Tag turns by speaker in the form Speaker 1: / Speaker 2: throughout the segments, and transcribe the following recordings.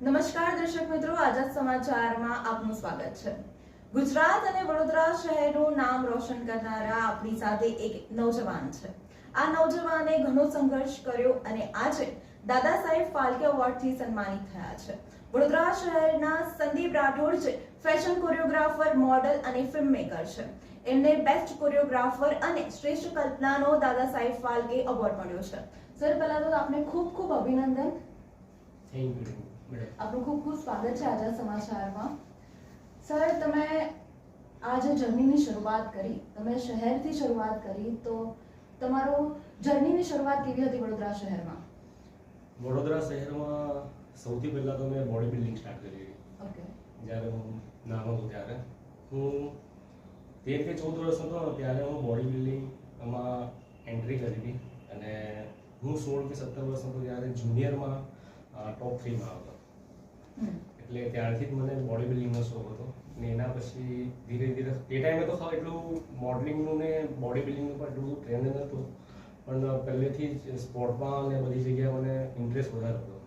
Speaker 1: નમસ્કાર દર્શક મિત્રો, આઝાદ સમાચારમાં આપનું સ્વાગત છે. ગુજરાત અને વડોદરા શહેરનું નામ રોશન કરનારા આપણી સાથે એક નવજવાન છે. આ નવજવાને ઘણો સંઘર્ષ કર્યો અને આજે દાદા સાહેબ ફાલ્કે એવોર્ડથી સન્માનિત થયા છે. વડોદરા શહેરના સંદીપ રાઠોડ છે ફેશન કોરિયોગ્રાફર, મોડલ અને ફિલ્મ મેકર છે. એમને બેસ્ટ કોરિયોગ્રાફર અને શ્રેષ્ઠ કલ્પનાનો દાદા સાહેબ ફાલ્કે એવોર્ડ મળ્યો છે. સર, પહેલા તો આપને ખૂબ ખૂબ અભિનંદન.
Speaker 2: થેન્ક યુ
Speaker 1: આપનું ખૂબ ખૂબ સ્વાગત છે આજે સમાચારમાં. સર તમે આ જે જર્નીની શરૂઆત કરી. તમે શહેરથી શરૂઆત કરી તો તમારો જર્નીની શરૂઆત કેવી હતી વડોદરા શહેરમાં?
Speaker 2: વડોદરા શહેરમાં સૌથી પહેલાં તો મેં બોડી બિલ્ડિંગ સ્ટાર્ટ કરી.
Speaker 1: ઓકે.
Speaker 2: જ્યારે હું નાનો હતો ત્યારે. હું તેર કે ચૌદ વર્ષ હતો ત્યારે હું બોડી બિલ્ડિંગમાં એન્ટ્રી કરી હતી. અને હું સોળ કે સત્તર વર્ષ હતો ત્યારે જુનિયરમાં ટોપ થ્રીમાં હતો એટલે ત્યારથી જ મને બોડી બિલ્ડિંગનો શોખ હતો. ને એના પછી ધીરે ધીરે એ ટાઈમે તો ખાલી એટલું મોડલિંગનું ને બોડી બિલ્ડિંગનું પણ એટલું ટ્રેન્ડ નહોતું પણ પહેલેથી જ સ્પોર્ટમાં ને બધી જગ્યાએ મને ઇન્ટરેસ્ટ વધારે હતો.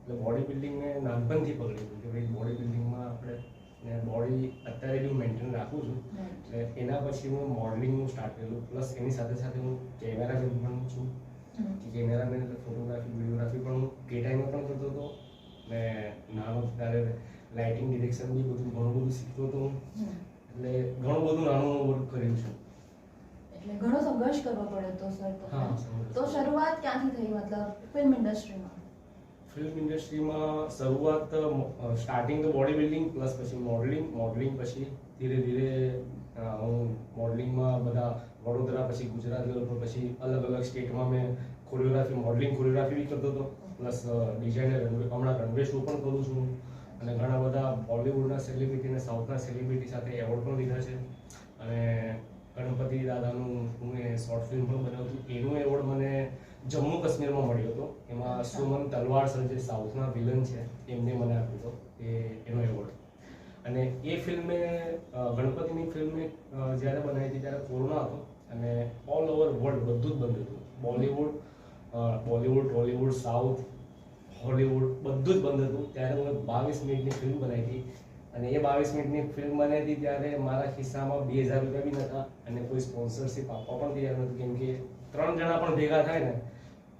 Speaker 2: એટલે બોડી બિલ્ડિંગ મેં નાનપણથી પકડી હતું કે ભાઈ બોડી બિલ્ડિંગમાં આપણે ને બોડી અત્યારે બી મેન્ટેન રાખું છું. એટલે એના પછી હું મોડલિંગનું સ્ટાર્ટ કરેલું પ્લસ એની સાથે સાથે હું કેમેરા પણ છું. કે કેમેરામેન એટલે ફોટોગ્રાફી વિડીયોગ્રાફી પણ હું એ ટાઈમે પણ કરતો હતો. ને નાનો ત્યારે લાઇટિંગ ડિરેક્શન બી બધું ઘણું બધું શીખતો હતો એટલે ઘણું બધું નાનું વર્ક કર્યું છે.
Speaker 1: એટલે ઘણો સંઘર્ષ કરવો પડ્યો તો. સર. તો શરૂઆત ક્યાંથી થઈ? મતલબ ફિલ્મ ઇન્ડસ્ટ્રીમાં
Speaker 2: ફિલ્મ ઇન્ડસ્ટ્રીમાં શરૂઆત સ્ટાર્ટિંગ તો બોડી બિલ્ડિંગ પ્લસ પછી મોડલિંગ મોડલિંગ પછી ધીરે ધીરે હું મોડલિંગમાં બધા વડોદરા પછી ગુજરાત પર પછી અલગ અલગ સ્ટેટમાં મેં કોરિયોગ્રાફી મોડલિંગ કોરિયોગ્રાફી બી કરતો હતો. પ્લસ ડિઝાઇનર હમણાં રનવે શો પણ કરું છું. અને ઘણા બધા બોલિવૂડના સેલિબ્રિટી અને સાઉથના સેલિબ્રિટી સાથે એવોર્ડ પણ લીધા છે. અને ગણપતિ દાદાનું હું એ શોર્ટ ફિલ્મ પણ બનાવ્યું હતું એનો એવોર્ડ મને જમ્મુ કાશ્મીરમાં મળ્યો હતો. એમાં સુમન તલવાર સર જે સાઉથના વિલન છે એમને મને આપ્યો હતો એ એનો એવોર્ડ અને એ ફિલ્મે અ, ગણપતિની ફિલ્મ મેં અ, જ્યારે બનાવી હતી ત્યારે કોરોના હતો અને ઓલ ઓવર વર્લ્ડ બધું જ બંધ હતું. બોલિવૂડ બોલિવૂડ ટોલિવૂડ સાઉથ હોલિવૂડ બધું જ બંધ હતું. ત્યારે હું બાવીસ મિનિટની ફિલ્મ બનાવી હતી અને એ બાવીસ મિનિટની ફિલ્મ બનાવી હતી ત્યારે મારા ખિસ્સામાં બે હજાર રૂપિયા બી નહોતા અને કોઈ સ્પોન્સરશિપ આપવા પણ તૈયાર નહોતું. કેમ કે ત્રણ જણા પણ ભેગા થાય ને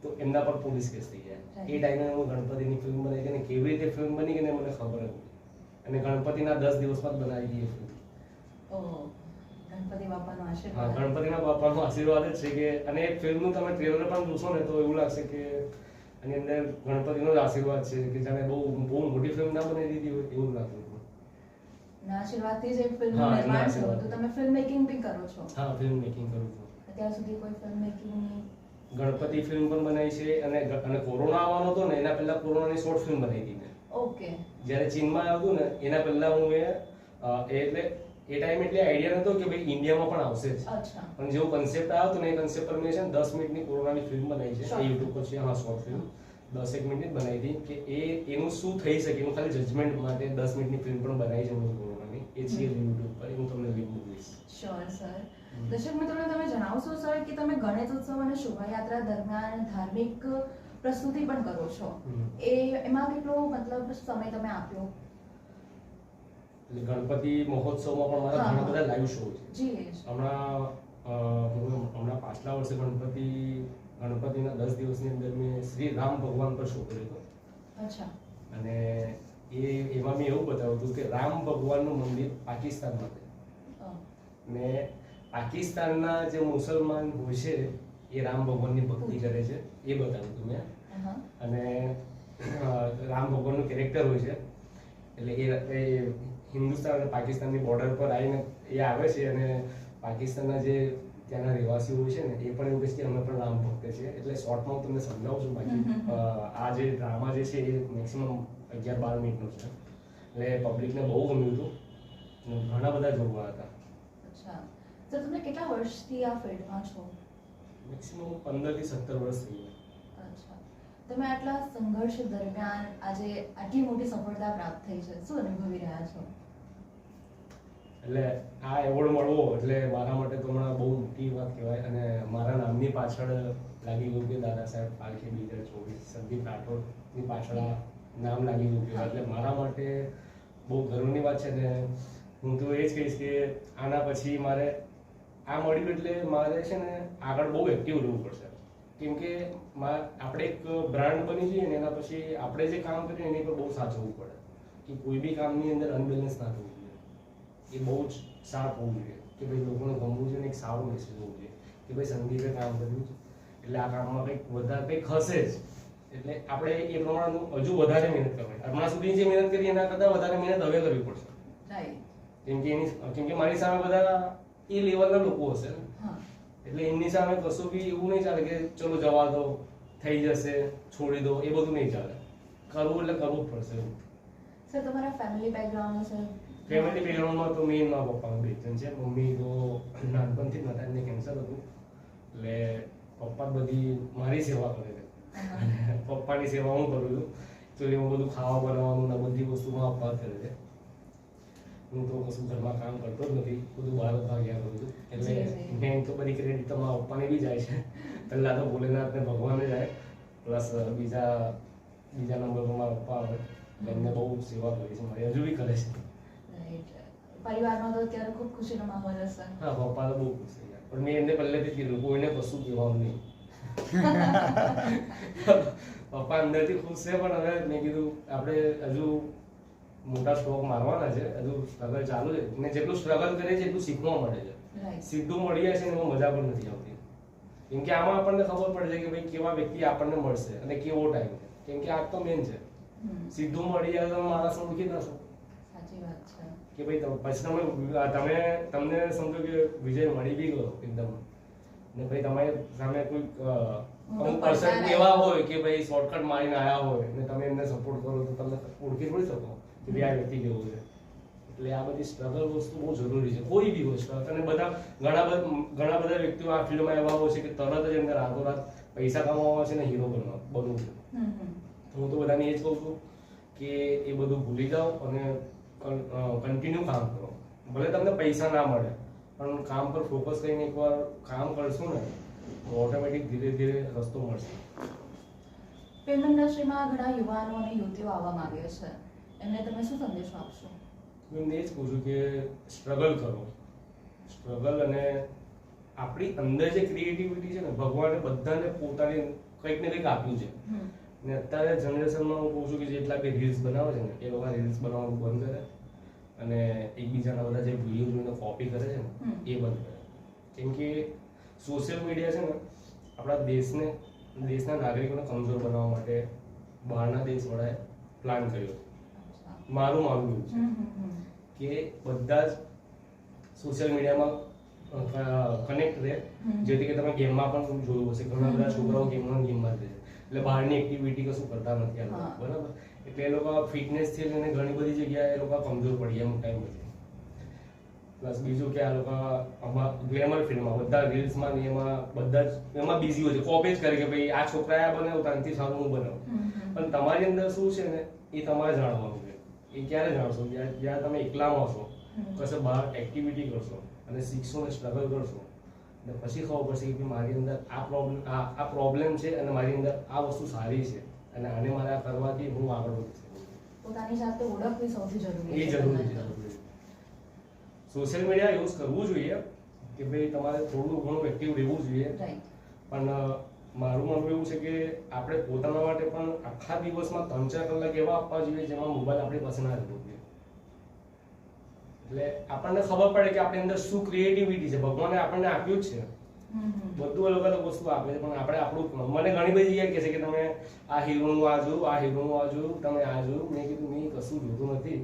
Speaker 2: તો એમના પર પોલીસ કેસ થઈ જાય. એ ટાઈમે હું ગણપતિની ફિલ્મ બનાવી હતી અને કેવી રીતે ફિલ્મ બની ગઈ ને મને ખબર હતી અને ગણપતિના દસ દિવસમાં જ બનાવી હતી એ ફિલ્મ હા ગણપતિના બાપાનો આશીર્વાદ જ છે કે અને એ ફિલ્મનું તમે ટ્રેલર પણ જોશો ને તો એવું લાગશે કે એની અંદર ગણપતિનો જ આશીર્વાદ છે કે જાણે બહુ બહુ મોટી ફિલ્મ ના બની દીધી હોય એવું લાગતું
Speaker 1: આશીર્વાદથી જ એક ફિલ્મનું
Speaker 2: હા, એમના
Speaker 1: નિર્માણ થયું તો તમે ફિલ્મ મેકિંગ બી કરો છો?
Speaker 2: હા ફિલ્મ મેકિંગ કરું છું.
Speaker 1: અત્યાર સુધી કોઈ ફિલ્મ મેકિંગની
Speaker 2: ગણપતિ ફિલ્મ પણ બનાવી છે અને અને કોરોના આવવાનો હતો ને એના પહેલા કોરોનાની શોર્ટ ફિલ્મ બનાવી હતી
Speaker 1: ઓકે
Speaker 2: જ્યારે ચીનમાં આવ્યું ને એના પહેલા હું એ એટલે એ ટાઈમ એટલે આઈડિયા નતો કે ભાઈ ઇન્ડિયામાં પણ આવશે જ. પણ જેવો કન્સેપ્ટ આવ્યો તો ને એ કન્સેપ્ટ પર મેં છે ને દસ મિનિટની કોરોનાની ફિલ્મ બનાવી છે. એ યુટ્યુબ પર છે હા શોર્ટ ફિલ્મ દસેક મિનિટની જ બનાવી હતી કે એ એનું શું થઈ શકે? એનું ખાલી જજમેન્ટ માટે દસ મિનિટની ફિલ્મ પણ બનાવી છે હું કોરોનાની. એ છે યુટ્યુબ પર. હું તમને લિંક મોકલીશ.
Speaker 1: શ્યોર સર દર્શક મિત્રોને તમે જણાવશો સર કે તમે ગણેશ ઉત્સવ અને શોભાયાત્રા દરમિયાન ધાર્મિક પ્રસ્તુતિ પણ કરો છો. એ એમાં કેટલો મતલબ સમય તમે આપ્યો?
Speaker 2: ગણપતિ મહોત્સવમાં પણ મારા ઘણા બધા લાઈવ શો છે. હમણાં હમણાં પાછલા વર્ષે ગણપતિ ગણપતિના દસ દિવસની અંદર મેં શ્રી રામ ભગવાન પર શો કર્યો હતો. અને એ એમાં મેં એવું બતાવ્યું હતું કે રામ ભગવાનનું મંદિર પાકિસ્તાનમાં છે. ને પાકિસ્તાનના જે મુસલમાન હોય છે એ રામ ભગવાનની ભક્તિ કરે છે એ બતાવ્યું હતું મેં. અને રામ ભગવાનનું કેરેક્ટર હોય છે. એટલે એ એ હિન્દુસ્તાન અને પાકિસ્તાનની બોર્ડર પર આવીને એ આવે છે અને પાકિસ્તાનના જે ત્યાંના રહેવાસીઓ હોય છે ને એ પણ એવું કહે છે કે અમે પણ રામ ભક્ત છે. એટલે શોર્ટમાં હું તમને સમજાવું છું બાકી આ જે ડ્રામા જે છે એ મેક્સિમમ અગિયાર બાર મિનિટનું છે. એટલે પબ્લિકને બહુ ગમ્યું હતું ઘણા બધા જોવા હતા.
Speaker 1: અચ્છા. સર તમે કેટલા વર્ષથી આ ફિલ્ડમાં છો?
Speaker 2: મેક્સિમમ પંદરથી સત્તર વર્ષ થઈ ગયા.
Speaker 1: તમે આટલા સંઘર્ષ દરમિયાન આજે આટલી મોટી સફળતા પ્રાપ્ત થઈ છે. શું અનુભવી રહ્યા છો?
Speaker 2: એટલે આ એવોર્ડ મળવો એટલે મારા માટે તો હમણાં બહુ મોટી વાત કહેવાય અને મારા નામની પાછળ લાગી ગયું કે દાદા સાહેબ પાલખી બે હજાર ચોવીસ સંદીપ રાઠોડની પાછળ નામ લાગી ગયું કહેવાય. એટલે મારા માટે બહુ ગર્વની વાત છે ને હું તો એ જ કહીશ કે આના પછી મારે આ મળ્યું એટલે મારે છે ને આગળ બહુ એક્ટિવ રહેવું પડશે. કેમ કે મા- આપણે એક બ્રાન્ડ બની જઈએ ને એના પછી આપણે જે કામ કરીએ એની પર બહુ સાચવવું પડે. કે કોઈ બી કામની અંદર અનબેલેન્સ ના થવું જોઈએ. એ બહુ જ શાર્પ હોવું જોઈએ. કે ભાઈ લોકોને ગમવું જોઈએ ને એક સારું મેસેજ હોવું જોઈએ. કે ભાઈ સંદીપે કામ કર્યું છે. એટલે આ કામમાં કંઈક વધારે કંઈક હશે જ. એટલે આપણે એ પ્રમાણેનું હજુ વધારે મહેનત કરવાની. હમણાં સુધી જે મહેનત કરી એના કરતાં વધારે મહેનત હવે કરવી પડશે. કેમ કે એની કેમ કે મારી સામે બધા એ લેવલના લોકો હશે. ને એટલે એમની સામે કશું બી એવું નહીં ચાલે કે ચલો જવા દો થઈ જશે છોડી દો એ બધું નહીં ચાલે. કરવું એટલે કરવું જ પડશે.
Speaker 1: સર તમારા ફેમિલી બેકગ્રાઉન્ડ સર
Speaker 2: ફેમિલી બેકગ્રાઉન્ડમાં તો મેઇન મારા પપ્પાનું બેચન છે. મમ્મી તો નાનપણથી એમને કેન્સર હતું. એટલે પપ્પા બધી મારી સેવા કરે છે. પપ્પાની સેવા હું કરું છું. તો હું બધું ખાવા બનાવવાનું ને બધી વસ્તુમાં આપવા કરે છે. હું તો કશું ઘરમાં કામ કરતો જ નથી બધું બહાર જ ભાગ્યા કરું છું. એટલે
Speaker 1: જી.
Speaker 2: તો બધી ક્રેડિટ તો મારા પપ્પાને બી જાય છે. પહેલાં તો ભોલેનાથ ને ભગવાનને જાય પ્લસ બીજા બીજા નંબર પર મારા પપ્પા આવે એમને બહુ સેવા કરી છે મારી હજુ બી કરે છે.
Speaker 1: પરિવારમાં તો અત્યારે ખૂબ ખુશીનો માહોલ હશે.
Speaker 2: હા પપ્પા તો બહુ ખુશ થઈ ગયા. પણ મેં એમને પહેલેથી કીધું કોઈને કશું કહેવાનું નહીં. પપ્પા અંદરથી ખુશ છે પણ હવે મેં કીધું આપણે હજુ મોટા સ્ટ્રોક મારવાના છે હજુ સ્ટ્રગલ ચાલુ છે. ને જેટલું સ્ટ્રગલ કરે છે એટલું શીખવા મળે છે. સીધું મળી જાય છે ને એમાં મજા પણ નથી આવતી. કેમ કે આમાં આપણને ખબર પડે છે કે ભાઈ કેવા વ્યક્તિ આપણને મળશે અને કેવો ટાઈમ છે. કેમ કે આ તો મેન છે. સીધું મળી જાય તો માણસ ઓળખી ના શકો. કે ભાઈ પછી તમે તમે તમને સમજો કે વિજય મળી બી ગયો એકદમ. ને ભાઈ તમારી સામે કોઈ અમુક પર્સન એવા હોય કે ભાઈ શોર્ટકટ મારીને આવ્યા હોય ને તમે એમને સપોર્ટ કરો તો તમે ઓળખી થોડી શકો. કે નથી આ વ્યક્તિ છે. એટલે આ બધી સ્ટ્રગલ વસ્તુ બહુ જરૂરી છે. કોઈ બી હોય struggle. અને બધા ઘણા બધા ઘણા બધા વ્યક્તિઓ આ ફિલ્ડમાં એવા હોય છે કે તરત જ એમને રાતોરાત પૈસા કમાવા છે ને હીરો બનવા બનવું છે. હું તો બધાને એ જ કહું છું કે એ બધું ભૂલી જાઓ અને કન્ટિન્યુ કામ કરો. ભલે તમને પૈસા ના મળે પણ કામ પર ફોકસ કરીને એકવાર કામ કરશું ને તો ઓટોમેટિક ધીરે ધીરે રસ્તો મળશે.
Speaker 1: ફિલ્મ ઇન્ડસ્ટ્રીમાં ઘણા યુવાનો અને યુવતીઓ આવવા માંગે છે. એમને તમે શું સંદેશો આપશો?
Speaker 2: હું એમને એ જ કહું છું કે સ્ટ્રગલ કરો. સ્ટ્રગલ અને આપણી અંદર જે ક્રિએટિવિટી છે ને ભગવાને બધાને પોતાની કંઈક ને કંઈક આપ્યું છે. ને અત્યારે જનરેશનમાં હું કહું છું કે જેટલા બી રીલ્સ બનાવે છે ને એ લોકો રીલ્સ બનાવવાનું બંધ કરે. અને એકબીજાના બધા જે વીડિયો જોઈને કોપી કરે છે ને એ બંધ કરે. કેમ કે સોશિયલ મીડિયા છે ને આપણા દેશને દેશના નાગરિકોને કમજોર બનાવવા માટે બહારના દેશ વડાએ પ્લાન કર્યો. મારું માનવું એવું છે કે બધા જ સોશિયલ મીડિયામાં કનેક્ટ રહે. જેથી કે તમે ગેમમાં પણ જોયું હશે. ઘણા બધા છોકરાઓ ગેમમાં ગેમમાં રહે. છે એટલે બહારની એક્ટિવિટી કશું કરતા નથી આ લોકો. બરાબર? એટલે એ લોકો ફિટનેસથી લઈને ઘણી બધી જગ્યાએ એ લોકો કમજોર પડી ગયા ટાઈમ પછી પ્લસ બીજું કે આ લોકો આમાં ગ્લેમર ફિલ્મમાં બધા રીલ્સમાં ને એમાં બધા જ એમાં બિઝી હોય છે. કોપી જ કરે કે ભાઈ આ છોકરાએ આ બનાવ્યું તાનથી સારું હું બનાવું. પણ તમારી અંદર શું છે ને એ તમારે જાણવાનું એ ક્યારે જાણશો? જ્યારે જ્યારે તમે એકલામાં હશો કશે બહાર એક્ટિવિટી કરશો અને શીખશો અને સ્ટ્રગલ કરશો અને પછી ખબર પડશે કે મારી અંદર આ પ્રોબ્લેમ આ આ પ્રોબ્લેમ છે અને મારી અંદર આ વસ્તુ સારી છે અને આને મારે આ કરવાથી હું આગળ વધી
Speaker 1: પોતાની જાતે ઓળખવી સૌથી જરૂરી
Speaker 2: એ જરૂરી છે સોશિયલ મીડિયા યુઝ કરવું જોઈએ કે ભાઈ તમારે થોડું ઘણું એક્ટિવ રહેવું જોઈએ. પણ મારું માનવું એવું છે કે આપણે પોતાના માટે પણ આખા દિવસમાં ત્રણ ચાર કલાક એવા આપવા જોઈએ જેમાં મોબાઈલ આપણી પાસે ના રહેવો જોઈએ. એટલે આપણને ખબર પડે કે આપણી અંદર શું ક્રિએટિવિટી છે. ભગવાને આપણને આપ્યું જ છે. બધું અલગ અલગ વસ્તુ આપે છે પણ આપણે આપણું મને ઘણી બધી જગ્યાએ કહે છે કે તમે આ હીરોનું આ જોયું આ હીરોનું આ જોયું તમે આ જોયું મેં કીધું મેં કશું જોતું નથી.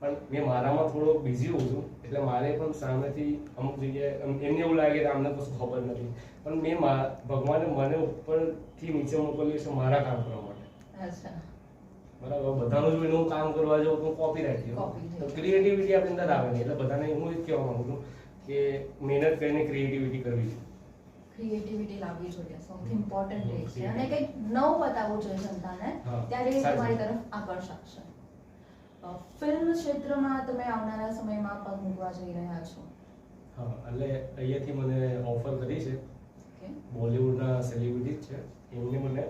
Speaker 2: પણ મેં મારામાં થોડો બિઝી હોઉં છું. એટલે મારે પણ સામેથી અમુક જગ્યાએ એમને એવું લાગે કે આમને કશું ખબર નથી. પણ મેં ભગવાને મને ઉપરથી નીચે મોકલ્યું છે મારા કામ કરવા માટે. બરાબર બધાનું જ હું કામ કરવા જાઉં તો કોપી રાખી તો ક્રિએટિવિટી આપણી અંદર આવે નહીં. એટલે બધાને હું જ કહેવા માંગુ છું કે મહેનત કરીને ક્રિએટિવિટી કરવી છે
Speaker 1: ક્રિએટિવિટી લાવવી જોઈએ. સૌથી ઇમ્પોર્ટન્ટ એ છે. અને કંઈક નવું બતાવવું જોઈએ જનતાને ત્યારે તમારી તરફ આકર્ષક અ, ફિલ્મ ક્ષેત્રમાં તમે આવનારા સમયમાં પગ મૂકવા જઈ રહ્યા છો?
Speaker 2: હા એટલે અહીંયાથી મને ઓફર કરી છે. બોલિવૂડના સેલિબ્રિટી છે. એમને મને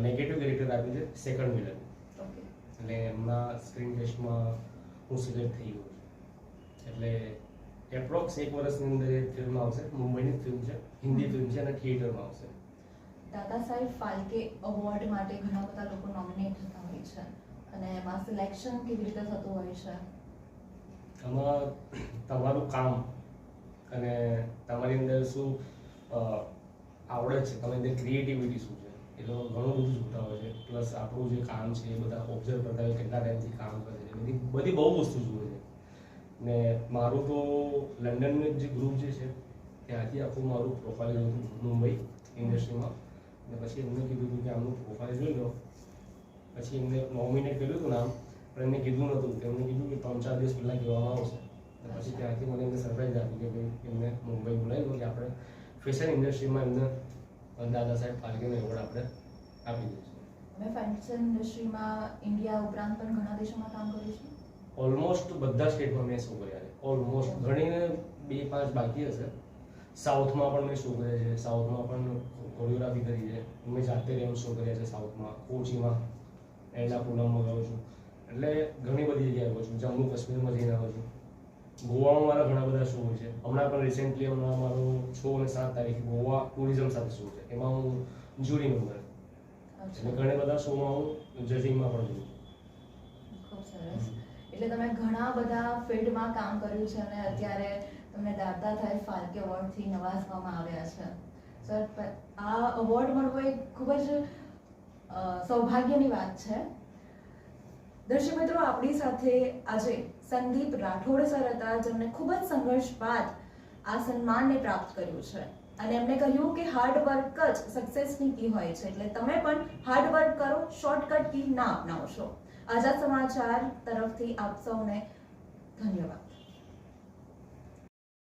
Speaker 2: નેગેટિવ કેરેક્ટર આપ્યું છે સેકન્ડ
Speaker 1: ઓકે.
Speaker 2: એટલે એમના સ્ક્રીન ટેસ્ટમાં હું સિલેક્ટ થઈ ગયો છું. એટલે એપ્રોક્સ એક વર્ષની અંદર એ ફિલ્મ આવશે. મુંબઈની ફિલ્મ છે હિન્દી ફિલ્મ છે અને થિયેટરમાં આવશે.
Speaker 1: દાદા સાહેબ ફાલ્કે અવોર્ડ માટે ઘણા બધા લોકો નોમિનેટ થતા હોય છે. અને એમાં સિલેક્શન કેવી રીતે થતું હોય છે?
Speaker 2: આમાં તમારું કામ અને તમારી અંદર શું આવડે છે? તમારી અંદર ક્રિએટિવિટી શું છે? એ લોકો ઘણું બધું જોતા હોય છે. પ્લસ આપણું જે કામ છે એ બધા ઓબ્ઝર્વ કરતા હોય કેટલા ટાઈમથી કામ કરે છે. બધી બધી બહુ વસ્તુ જુએ છે. ને મારું તો લંડનનું જે ગ્રુપ જે છે, ત્યાંથી આખું મારું પ્રોફાઇલ જોયું હતું મુંબઈ ઇન્ડસ્ટ્રીમાં ને પછી એમને કીધું હતું કે આમનું પ્રોફાઇલ જોઈ લો. પછી એમને મમ્મીને કર્યું હતું નામ પણ એમને કીધું નહોતું. એમને કીધું કે ત્રણ ચાર દિવસ પહેલાં કહેવામાં આવશે પછી ત્યાંથી મને એમને સરપ્રાઈઝ આપી કે ભાઈ એમને મુંબઈ બોલાવી કે આપણે ફેશન ઇન્ડસ્ટ્રીમાં એમને દાદા સાહેબ ફાલ્કેનો એવોર્ડ આપણે આપી દઈશું
Speaker 1: અમે ફેશન ઇન્ડસ્ટ્રીમાં ઇન્ડિયા ઉપરાંત પણ ઘણા દેશોમાં કામ કર્યું છે?
Speaker 2: ઓલમોસ્ટ બધા સ્ટેટમાં મેં શો કર્યા છે. ઓલમોસ્ટ ઘણીને બે પાંચ બાકી હશે. સાઉથમાં પણ મેં શો કર્યા છે. સાઉથમાં પણ કોરિયોગ્રાફી કરી છે. મેં જાતે રેમ શો કર્યા છે સાઉથમાં કોચીમાં એર્નાકુલમમાં ગયો છું. એટલે ઘણી બધી જગ્યાએ ગયો છું. જમ્મુ કાશ્મીરમાં જઈને આવ્યો છું. ગોવામાં મારા ઘણા બધા શો હોય છે. હમણાં પણ રિસેન્ટલી હમણાં મારો છ અને સાત તારીખે ગોવા ટુરિઝમ સાથે શો છે. એમાં હું જ્યુરી મેમ્બર એટલે ઘણા બધા શોમાં હું જજિંગમાં પણ જોઉં
Speaker 1: ખૂબ સરસ. એટલે તમે ઘણા બધા ફિલ્ડમાં કામ કર્યું છે અને અત્યારે તમને દાદા સાહેબ ફાલ્કે એવોર્ડથી નવાજવામાં આવ્યા છે. સર આ અવોર્ડ મળવો એ ખૂબ જ સૌભાગ્યની વાત છે. દર્શક મિત્રો, આપણી સાથે આજે સંદીપ રાઠોડ સર હતા જેમને ખૂબ જ સંઘર્ષ બાદ આ સન્માનને પ્રાપ્ત કર્યું છે. અને એમણે કહ્યું કે હાર્ડ વર્ક જ સક્સેસની કી હોય છે. એટલે તમે પણ હાર્ડ વર્ક કરો શોર્ટકટ કી ના અપનાવશો. આઝાદ સમાચાર તરફથી આપ સૌને ધન્યવાદ.